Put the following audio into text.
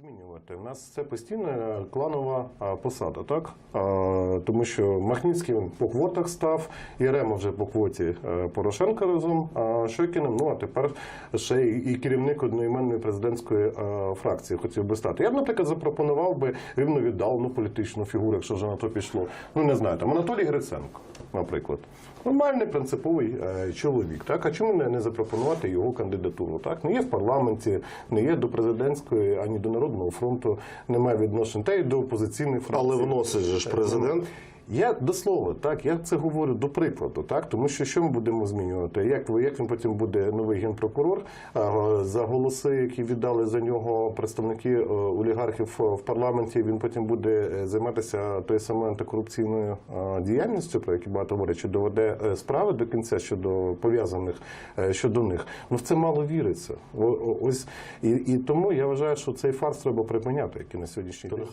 Змінювати. У нас це постійно кланова посада, так? Тому що Махніцький по квотах став, Єрема вже по квоті е, Порошенка разом а Шойкіним, ну а тепер ще і, керівник одноіменної президентської е, фракції хотів би стати. Я б, наприклад, запропонував би рівно віддалену політичну фігуру, якщо вже на то пішло. Ну не знаю, там Анатолій Гриценко, наприклад. Нормальний принциповий е, чоловік. Так? А чому не, не запропонувати його кандидатуру? Так? Не є в парламенті, не є до президентської ані до Народного фронту, немає відношень, та й до опозиційних фракцій. Але вносить же ж президент. Я до слова, так я це говорю до прикладу, так тому що що ми будемо змінювати? Як ви як він потім буде новий генпрокурор? А, за голоси, які віддали за нього представники е, олігархів в парламенті, він потім буде е, займатися тою самою антикорупційною е, діяльністю, про яку багато говорять, чи доведе е, справи до кінця щодо пов'язаних е, щодо них. Ну в це мало віриться. О- о- Ось і, і тому я вважаю, що цей фарс треба припиняти, який на сьогоднішній день.